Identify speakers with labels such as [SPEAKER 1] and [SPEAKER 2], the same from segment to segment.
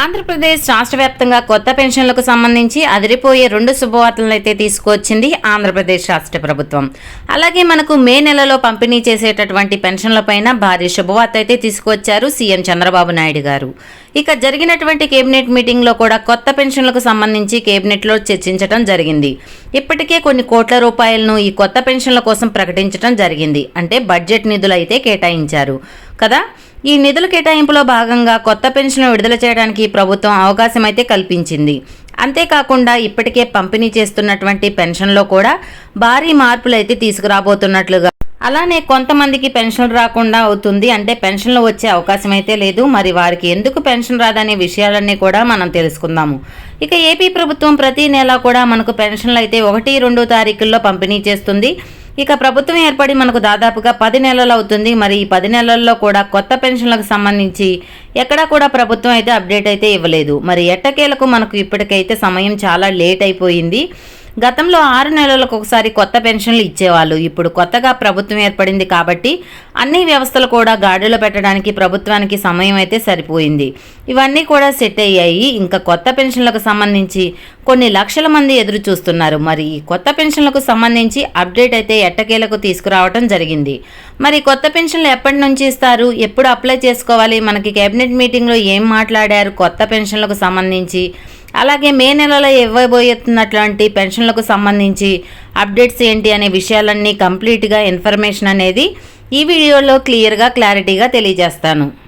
[SPEAKER 1] ఆంధ్రప్రదేశ్ రాష్ట్ర వ్యాప్తంగా కొత్త పెన్షన్లకు సంబంధించి అదిరిపోయే రెండు శుభవార్తలను అయితే తీసుకొచ్చింది ఆంధ్రప్రదేశ్ రాష్ట్ర ప్రభుత్వం. అలాగే మనకు మే నెలలో పంపిణీ చేసేటటువంటి పెన్షన్లపైన భారీ శుభవార్త అయితే తీసుకొచ్చారు సీఎం చంద్రబాబు నాయుడు గారు. ఇక జరిగినటువంటి కేబినెట్ మీటింగ్లో కూడా కొత్త పెన్షన్లకు సంబంధించి కేబినెట్లో చర్చించడం జరిగింది. ఇప్పటికే కొన్ని కోట్ల రూపాయలను ఈ కొత్త పెన్షన్ల కోసం ప్రకటించడం జరిగింది. అంటే బడ్జెట్ నిధులు అయితే కేటాయించారు. కదా? ఈ నిధుల కేటాయింపులో భాగంగా కొత్త పెన్షన్ విడుదల చేయడానికి ప్రభుత్వం అవకాశం అయితే కల్పించింది. అంతేకాకుండా ఇప్పటికే పంపిణీ చేస్తున్నటువంటి పెన్షన్లో కూడా భారీ మార్పులు అయితే తీసుకురాబోతున్నట్లుగా అలానే కొంతమందికి పెన్షన్ రాకుండా అవుతుంది అంటే పెన్షన్లు వచ్చే అవకాశం అయితే లేదు. మరి వారికి ఎందుకు పెన్షన్ రాదనే విషయాలన్నీ కూడా మనం తెలుసుకుందాము. ఇక ఏపీ ప్రభుత్వం ప్రతి నెల కూడా మనకు పెన్షన్లు అయితే ఒకటి రెండు తారీఖుల్లో పంపిణీ చేస్తుంది. ఇక ప్రభుత్వం ఏర్పడి మనకు దాదాపుగా పది నెలలు అవుతుంది. మరి ఈ పది నెలల్లో కూడా కొత్త పెన్షన్లకు సంబంధించి ఎక్కడా కూడా ప్రభుత్వం అయితే అప్డేట్ అయితే ఇవ్వలేదు. మరి ఎట్టకేలకు మనకు ఇప్పటికైతే సమయం చాలా లేట్ అయిపోయింది. గతంలో ఆరు నెలలకు ఒకసారి కొత్త పెన్షన్లు ఇచ్చేవాళ్ళు. ఇప్పుడు కొత్తగా ప్రభుత్వం ఏర్పడింది కాబట్టి అన్ని వ్యవస్థలు కూడా గాడిలో పెట్టడానికి ప్రభుత్వానికి సమయం అయితే సరిపోయింది. ఇవన్నీ కూడా సెట్ అయ్యాయి. ఇంకా కొత్త పెన్షన్లకు సంబంధించి కొన్ని లక్షల మంది ఎదురు చూస్తున్నారు. మరి ఈ కొత్త పెన్షన్లకు సంబంధించి అప్డేట్ అయితే ఎట్టకేలకు తీసుకురావడం జరిగింది. మరి కొత్త పెన్షన్లు ఎప్పటి నుంచి ఇస్తారు? ఎప్పుడు అప్లై చేసుకోవాలి? మనకి కేబినెట్ మీటింగ్లో ఏం మాట్లాడారు? కొత్త పెన్షన్లకు సంబంధించి అలాగే మే నెలలో ఇవ్వబోతున్నటువంటి పెన్షన్లకు సంబంధించి అప్డేట్స్ ఏంటి అనే విషయాలన్నీ కంప్లీట్గా ఇన్ఫర్మేషన్ అనేది ఈ వీడియోలో క్లియర్గా క్లారిటీగా తెలియజేస్తాను.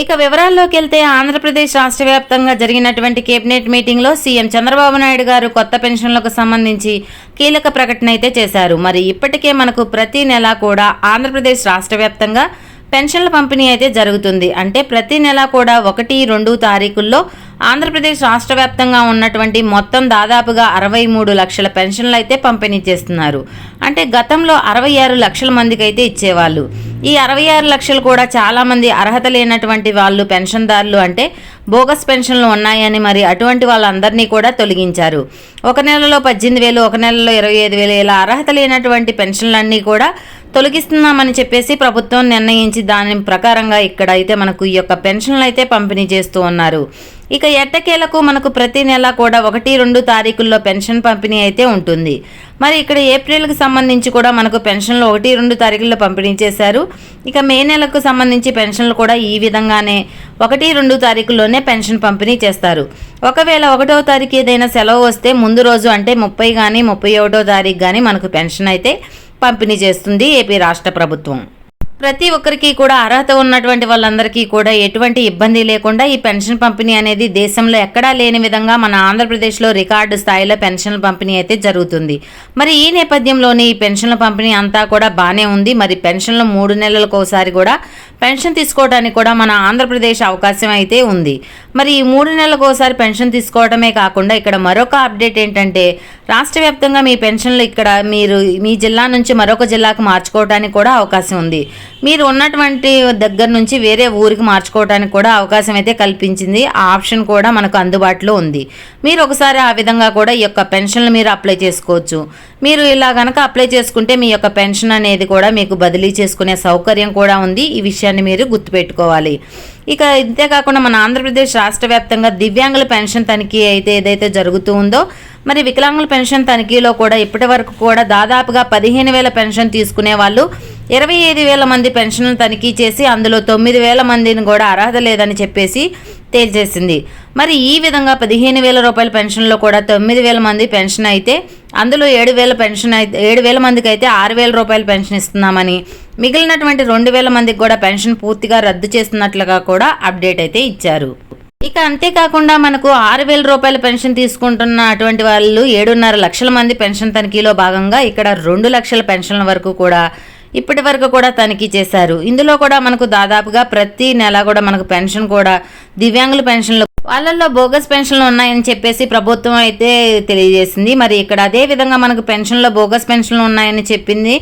[SPEAKER 1] ఇక వివరాల్లోకి వెళ్తే ఆంధ్రప్రదేశ్ రాష్ట్ర వ్యాప్తంగా జరిగినటువంటి కేబినెట్ మీటింగ్లో సీఎం చంద్రబాబు నాయుడు గారు కొత్త పెన్షన్లకు సంబంధించి కీలక ప్రకటన అయితే చేశారు. మరి ఇప్పటికే మనకు ప్రతి నెల కూడా ఆంధ్రప్రదేశ్ రాష్ట్ర వ్యాప్తంగా పెన్షన్ల పంపిణీ అయితే జరుగుతుంది. అంటే ప్రతి నెల కూడా ఒకటి రెండు తారీఖుల్లో ఆంధ్రప్రదేశ్ రాష్ట్ర వ్యాప్తంగా ఉన్నటువంటి మొత్తం దాదాపుగా అరవై మూడు లక్షల పెన్షన్లు అయితే పంపిణీ చేస్తున్నారు. అంటే గతంలో అరవై ఆరు లక్షల మందికి అయితే ఇచ్చేవాళ్ళు. ఈ అరవై ఆరు లక్షలు కూడా చాలామంది అర్హత లేనటువంటి వాళ్ళు పెన్షన్దారులు అంటే బోగస్ పెన్షన్లు ఉన్నాయని మరి అటువంటి వాళ్ళందరినీ కూడా తొలగించారు. ఒక నెలలో పద్దెనిమిది వేలు ఒక నెలలో ఇరవై ఐదు వేలు ఇలా అర్హత లేనటువంటి పెన్షన్లన్నీ కూడా తొలగిస్తున్నామని చెప్పేసి ప్రభుత్వం నిర్ణయించి దాని ప్రకారంగా ఇక్కడ అయితే మనకు ఈ యొక్క పెన్షన్లు అయితే పంపిణీ చేస్తూ ఉన్నారు. ఇక ఎట్టకేలకు మనకు ప్రతి నెల కూడా ఒకటి రెండు తారీఖుల్లో పెన్షన్ పంపిణీ అయితే ఉంటుంది. మరి ఇక్కడ ఏప్రిల్కి సంబంధించి కూడా మనకు పెన్షన్లు ఒకటి రెండు తారీఖుల్లో పంపిణీ చేశారు. ఇక మే నెలకు సంబంధించి పెన్షన్లు కూడా ఈ విధంగానే ఒకటి రెండు తారీఖుల్లోనే పెన్షన్ పంపిణీ చేస్తారు. ఒకవేళ ఒకటో తారీఖు ఏదైనా సెలవు వస్తే ముందు రోజు అంటే ముప్పై కానీ ముప్పై ఒకటో తారీఖు కానీ మనకు పెన్షన్ అయితే పంపిణీ చేస్తుంది ఏపీ రాష్ట్ర ప్రభుత్వం. ప్రతి ఒక్కరికి కూడా అర్హత ఉన్నటువంటి వాళ్ళందరికీ కూడా ఎటువంటి ఇబ్బంది లేకుండా ఈ పెన్షన్ పంపిణీ అనేది దేశంలో ఎక్కడా లేని విధంగా మన ఆంధ్రప్రదేశ్లో రికార్డు స్థాయిలో పెన్షన్ల పంపిణీ అయితే జరుగుతుంది. మరి ఈ నేపథ్యంలోనే ఈ పెన్షన్ల పంపిణీ అంతా కూడా బాగానే ఉంది. మరి పెన్షన్లు మూడు నెలలకు ఒకసారి కూడా పెన్షన్ తీసుకోవడానికి కూడా మన ఆంధ్రప్రదేశ్ అవకాశం అయితే ఉంది. మరి ఈ మూడు నెలలకు ఒకసారి పెన్షన్ తీసుకోవడమే కాకుండా ఇక్కడ మరొక అప్డేట్ ఏంటంటే రాష్ట్ర వ్యాప్తంగా మీ పెన్షన్లు ఇక్కడ మీరు మీ జిల్లా నుంచి మరొక జిల్లాకు మార్చుకోవడానికి కూడా అవకాశం ఉంది. మీరు ఉన్నటువంటి దగ్గర నుంచి వేరే ఊరికి మార్చుకోవడానికి కూడా అవకాశం అయితే కల్పించింది. ఆ ఆప్షన్ కూడా మనకు అందుబాటులో ఉంది. మీరు ఒకసారి ఆ విధంగా కూడా ఈ యొక్క పెన్షన్లు మీరు అప్లై చేసుకోవచ్చు. మీరు ఇలా కనుక అప్లై చేసుకుంటే మీ యొక్క పెన్షన్ అనేది కూడా మీకు బదిలీ చేసుకునే సౌకర్యం కూడా ఉంది. ఈ విషయాన్ని మీరు గుర్తుపెట్టుకోవాలి. ఇక ఇంతేకాకుండా మన ఆంధ్రప్రదేశ్ రాష్ట్ర వ్యాప్తంగా దివ్యాంగుల పెన్షన్ తనిఖీ అయితే ఏదైతే జరుగుతూ ఉందో మరి వికలాంగుల పెన్షన్ తనిఖీలో కూడా ఇప్పటి వరకు కూడా దాదాపుగా పదిహేను వేల పెన్షన్ తీసుకునే వాళ్ళు ఇరవై ఐదు వేల మంది పెన్షన్లు తనిఖీ చేసి అందులో తొమ్మిది వేల మందిని కూడా అర్హత లేదని చెప్పేసి తేల్చేసింది. మరి ఈ విధంగా పదిహేను వేల రూపాయల పెన్షన్లో కూడా తొమ్మిది వేల మంది పెన్షన్ అయితే అందులో ఏడు వేల పెన్షన్ అయితే ఏడు వేల మందికి అయితే ఆరు వేల రూపాయల పెన్షన్ ఇస్తున్నామని మిగిలినటువంటి రెండు వేల మందికి కూడా పెన్షన్ పూర్తిగా రద్దు చేస్తున్నట్లుగా కూడా అప్డేట్ అయితే ఇచ్చారు. ఇక అంతేకాకుండా మనకు ఆరు వేల రూపాయల పెన్షన్ తీసుకుంటున్న అటువంటి వాళ్ళు ఏడున్నర లక్షల మంది పెన్షన్ తనిఖీలో భాగంగా ఇక్కడ రెండు లక్షల పెన్షన్ల వరకు కూడా ఇప్పటి వరకు కూడా తనిఖీ చేశారు. ఇందులో కూడా మనకు దాదాపుగా ప్రతి నెల కూడా మనకు పెన్షన్ కూడా దివ్యాంగుల పెన్షన్లు వాళ్ళల్లో బోగస్ పెన్షన్లు ఉన్నాయని చెప్పేసి ప్రభుత్వం అయితే తెలియజేసింది. మరి ఇక్కడ అదే విధంగా మనకు పెన్షన్లో బోగస్ పెన్షన్లు ఉన్నాయని చెప్పింది.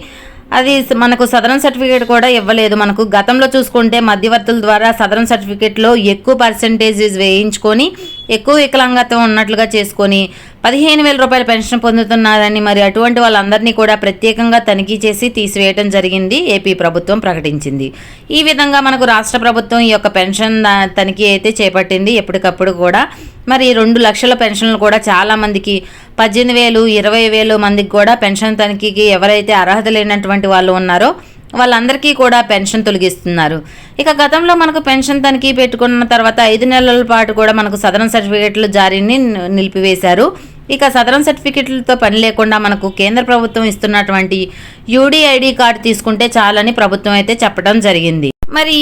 [SPEAKER 1] అది మనకు సదరన్ సర్టిఫికేట్ కూడా ఇవ్వలేదు. మనకు గతంలో చూసుకుంటే మధ్యవర్తుల ద్వారా సదరన్ సర్టిఫికేట్లో ఎక్కువ పర్సంటేజ్ వేయించుకొని ఎక్కువ వికలాంగత్వం ఉన్నట్లుగా చేసుకొని పదిహేను వేల రూపాయల పెన్షన్ పొందుతున్నారని మరి అటువంటి వాళ్ళందరినీ కూడా ప్రత్యేకంగా తనిఖీ చేసి తీసివేయడం జరిగింది. ఏపీ ప్రభుత్వం ప్రకటించింది. ఈ విధంగా మనకు రాష్ట్ర ప్రభుత్వం ఈ యొక్క పెన్షన్ దా- తనిఖీ అయితే చేపట్టింది. ఎప్పటికప్పుడు కూడా మరి రెండు లక్షల పెన్షన్లు కూడా చాలా మందికి పద్దెనిమిది వేలు ఇరవై వేలు మందికి కూడా పెన్షన్ తనిఖీకి ఎవరైతే అర్హత లేనటువంటి వాళ్ళు ఉన్నారో వాళ్ళందరికీ కూడా పెన్షన్ తొలగిస్తున్నారు. ఇక గతంలో మనకు పెన్షన్ తనిఖీ పెట్టుకున్న తర్వాత ఐదు నెలల పాటు కూడా మనకు సదరన్ సర్టిఫికేట్లు జారీని నిలిపివేశారు. ఇక సదరన్ సర్టిఫికెట్లతో పని లేకుండా మనకు కేంద్ర ప్రభుత్వం ఇస్తున్నటువంటి యూడిఐడి కార్డు తీసుకుంటే చాలని ప్రభుత్వం అయితే చెప్పడం జరిగింది. మరి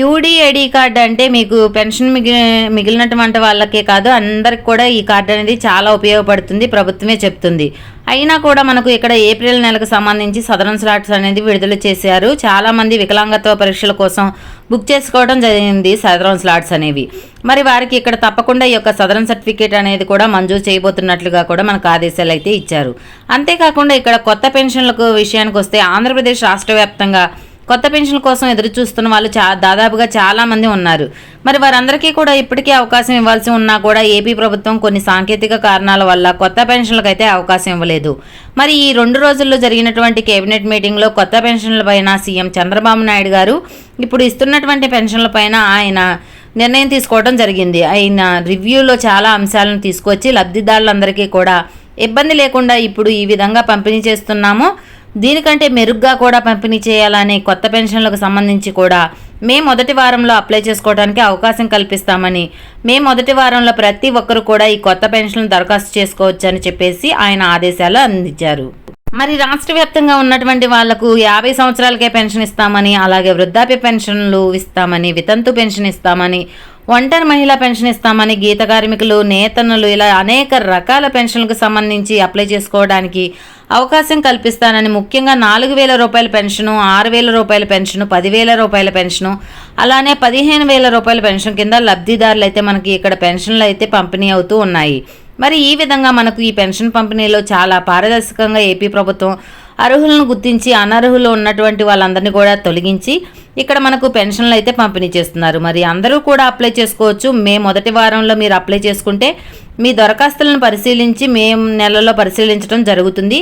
[SPEAKER 1] యూడిఐడి కార్డు అంటే మీకు పెన్షన్ మిగి మిగిలినటువంటి వాళ్ళకే కాదు అందరికి కూడా ఈ కార్డు అనేది చాలా ఉపయోగపడుతుంది ప్రభుత్వమే చెప్తుంది. అయినా కూడా మనకు ఇక్కడ ఏప్రిల్ నెలకు సంబంధించి సదరన్ స్లాట్స్ అనేది విడుదల చేశారు. చాలా మంది వికలాంగత్వ పరీక్షల కోసం బుక్ చేసుకోవడం జరిగింది సదరన్ స్లాట్స్ అనేవి. మరి వారికి ఇక్కడ తప్పకుండా ఈ యొక్క సదరన్ సర్టిఫికేట్ అనేది కూడా మంజూరు చేయబోతున్నట్లుగా కూడా మనకు ఆదేశాలు అయితే ఇచ్చారు. అంతేకాకుండా ఇక్కడ కొత్త పెన్షన్లకు విషయానికి వస్తే ఆంధ్రప్రదేశ్ రాష్ట్ర వ్యాప్తంగా కొత్త పెన్షన్ కోసం ఎదురు చూస్తున్న వాళ్ళు చా దాదాపుగా చాలామంది ఉన్నారు. మరి వారందరికీ కూడా ఇప్పటికే అవకాశం ఇవ్వాల్సి ఉన్నా కూడా ఏపీ ప్రభుత్వం కొన్ని సాంకేతిక కారణాల వల్ల కొత్త పెన్షన్లకు అయితే అవకాశం ఇవ్వలేదు. మరి ఈ రెండు రోజుల్లో జరిగినటువంటి కేబినెట్ మీటింగ్లో కొత్త పెన్షన్ల పైన సీఎం చంద్రబాబు నాయుడు గారు ఇప్పుడు ఇస్తున్నటువంటి పెన్షన్ల పైన ఆయన నిర్ణయం తీసుకోవడం జరిగింది. ఆయన రివ్యూలో చాలా అంశాలను తీసుకొచ్చి లబ్ధిదారులందరికీ కూడా ఇబ్బంది లేకుండా ఇప్పుడు ఈ విధంగా పంపిణీ చేస్తున్నాము. దీనికంటే మెరుగ్గా కూడా పంపిణీ చేయాలని కొత్త పెన్షన్లకు సంబంధించి కూడా మే మొదటి వారంలో అప్లై చేసుకోవడానికి అవకాశం కల్పిస్తామని మే మొదటి వారంలో ప్రతి ఒక్కరు కూడా ఈ కొత్త పెన్షన్లు దరఖాస్తు చేసుకోవచ్చని చెప్పేసి ఆయన ఆదేశాలు అందించారు. మరి రాష్ట్ర వ్యాప్తంగా ఉన్నటువంటి వాళ్ళకు యాభై సంవత్సరాలకే పెన్షన్ ఇస్తామని అలాగే వృద్ధాప్య పెన్షన్లు ఇస్తామని వితంతు పెన్షన్ ఇస్తామని ఒంటరి మహిళా పెన్షన్ ఇస్తామని గీత కార్మికులు నేతన్నలు ఇలా అనేక రకాల పెన్షన్లకు సంబంధించి అప్లై చేసుకోవడానికి అవకాశం కల్పిస్తానని ముఖ్యంగా నాలుగు వేల రూపాయల పెన్షను ఆరు వేల రూపాయల పెన్షను పదివేల రూపాయల పెన్షను అలానే పదిహేను వేల రూపాయల పెన్షన్ కింద లబ్ధిదారులు అయితే మనకి ఇక్కడ పెన్షన్లు అయితే పంపిణీ అవుతూ ఉన్నాయి. మరి ఈ విధంగా మనకు ఈ పెన్షన్ పంపిణీలో చాలా పారదర్శకంగా ఏపీ ప్రభుత్వం అర్హులను గుర్తించి అనర్హులు ఉన్నటువంటి వాళ్ళందరినీ కూడా తొలగించి ఇక్కడ మనకు పెన్షన్లు అయితే పంపిణీ చేస్తున్నారు. మరి అందరూ కూడా అప్లై చేసుకోవచ్చు. మే మొదటి వారంలో మీరు అప్లై చేసుకుంటే మీ దరఖాస్తులను పరిశీలించి మే నెలలో పరిశీలించడం జరుగుతుంది.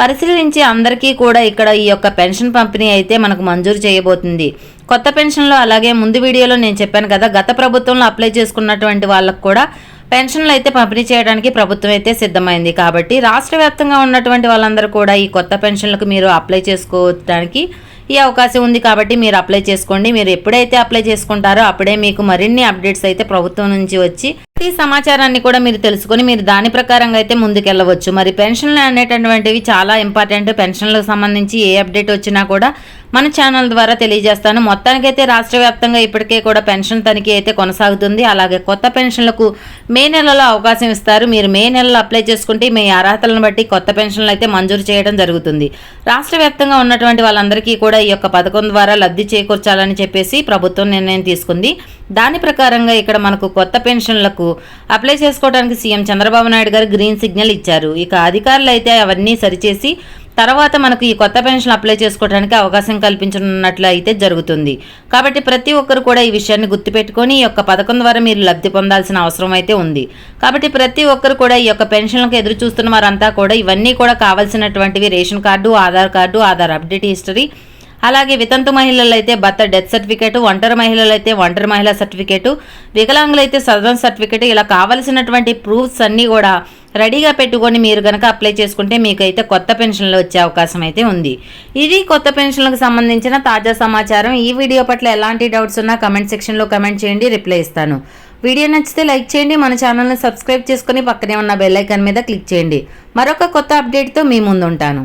[SPEAKER 1] పరిశీలించి అందరికీ కూడా ఇక్కడ ఈ యొక్క పెన్షన్ పంపిణీ అయితే మనకు మంజూరు చేయబోతుంది. కొత్త పెన్షన్లో అలాగే ముందు వీడియోలో నేను చెప్పాను కదా గత ప్రభుత్వంలో అప్లై చేసుకున్నటువంటి వాళ్ళకు కూడా పెన్షన్లు అయితే పంపిణీ చేయడానికి ప్రభుత్వం అయితే సిద్ధమైంది. కాబట్టి రాష్ట్ర వ్యాప్తంగా ఉన్నటువంటి వాళ్ళందరూ కూడా ఈ కొత్త పెన్షన్లకు మీరు అప్లై చేసుకోవడానికి ఈ అవకాశం ఉంది. కాబట్టి మీరు అప్లై చేసుకోండి. మీరు ఎప్పుడైతే అప్లై చేసుకుంటారో అప్పుడే మీకు మరిన్ని అప్డేట్స్ అయితే ప్రభుత్వం నుంచి వచ్చి ప్రతి సమాచారాన్ని కూడా మీరు తెలుసుకొని మీరు దాని ప్రకారంగా అయితే ముందుకెళ్ళవచ్చు. మరి పెన్షన్లు అనేటటువంటివి చాలా ఇంపార్టెంట్. పెన్షన్లకు సంబంధించి ఏ అప్డేట్ వచ్చినా కూడా మన ఛానల్ ద్వారా తెలియజేస్తాను. మొత్తానికైతే రాష్ట్ర వ్యాప్తంగా ఇప్పటికే కూడా పెన్షన్ తనిఖీ అయితే కొనసాగుతుంది. అలాగే కొత్త పెన్షన్లకు మే నెలలో అవకాశం ఇస్తారు. మీరు మే నెలలో అప్లై చేసుకుంటే మీ అర్హతలను బట్టి కొత్త పెన్షన్లు అయితే మంజూరు చేయడం జరుగుతుంది. రాష్ట్ర వ్యాప్తంగా ఉన్నటువంటి వాళ్ళందరికీ కూడా ఈ యొక్క పథకం ద్వారా లబ్ధి చేకూర్చాలని చెప్పేసి ప్రభుత్వం నిర్ణయం తీసుకుంది. దాని ప్రకారంగా ఇక్కడ మనకు కొత్త పెన్షన్లకు అప్లై చేసుకోవడానికి సీఎం చంద్రబాబు నాయుడు గారు గ్రీన్ సిగ్నల్ ఇచ్చారు. ఇక అధికారులు అయితే అవన్నీ సరిచేసి తర్వాత మనకు ఈ కొత్త పెన్షన్ అప్లై చేసుకోవడానికి అవకాశం కల్పించనున్నట్లు అయితే జరుగుతుంది. కాబట్టి ప్రతి ఒక్కరు కూడా ఈ విషయాన్ని గుర్తుపెట్టుకొని ఈ యొక్క పథకం ద్వారా మీరు లబ్ధి పొందాల్సిన అవసరం అయితే ఉంది. కాబట్టి ప్రతి ఒక్కరు కూడా ఈ యొక్క పెన్షన్లకు ఎదురు చూస్తున్న వారంతా కూడా ఇవన్నీ కూడా కావాల్సినటువంటివి ration card Aadhaar card Aadhaar update history అలాగే వితంతు మహిళలు అయితే భర్త డెత్ సర్టిఫికేట్ ఒంటరి మహిళలు అయితే ఒంటరి మహిళా సర్టిఫికేట్ వికలాంగులైతే సదరన్ సర్టిఫికేట్ ఇలా కావలసినటువంటి ప్రూఫ్స్ అన్నీ కూడా రెడీగా పెట్టుకొని మీరు కనుక అప్లై చేసుకుంటే మీకైతే కొత్త పెన్షన్లు వచ్చే అవకాశం అయితే ఉంది. ఇది కొత్త పెన్షన్లకు సంబంధించిన తాజా సమాచారం. ఈ వీడియో పట్ల ఎలాంటి డౌట్స్ ఉన్నా కమెంట్ సెక్షన్లో కమెంట్ చేయండి రిప్లై ఇస్తాను. వీడియో నచ్చితే లైక్ చేయండి మన ఛానల్ని సబ్స్క్రైబ్ చేసుకుని పక్కనే ఉన్న బెల్ ఐకాన్ మీద క్లిక్ చేయండి. మరొక కొత్త అప్డేట్తో మీ ముందు ఉంటాను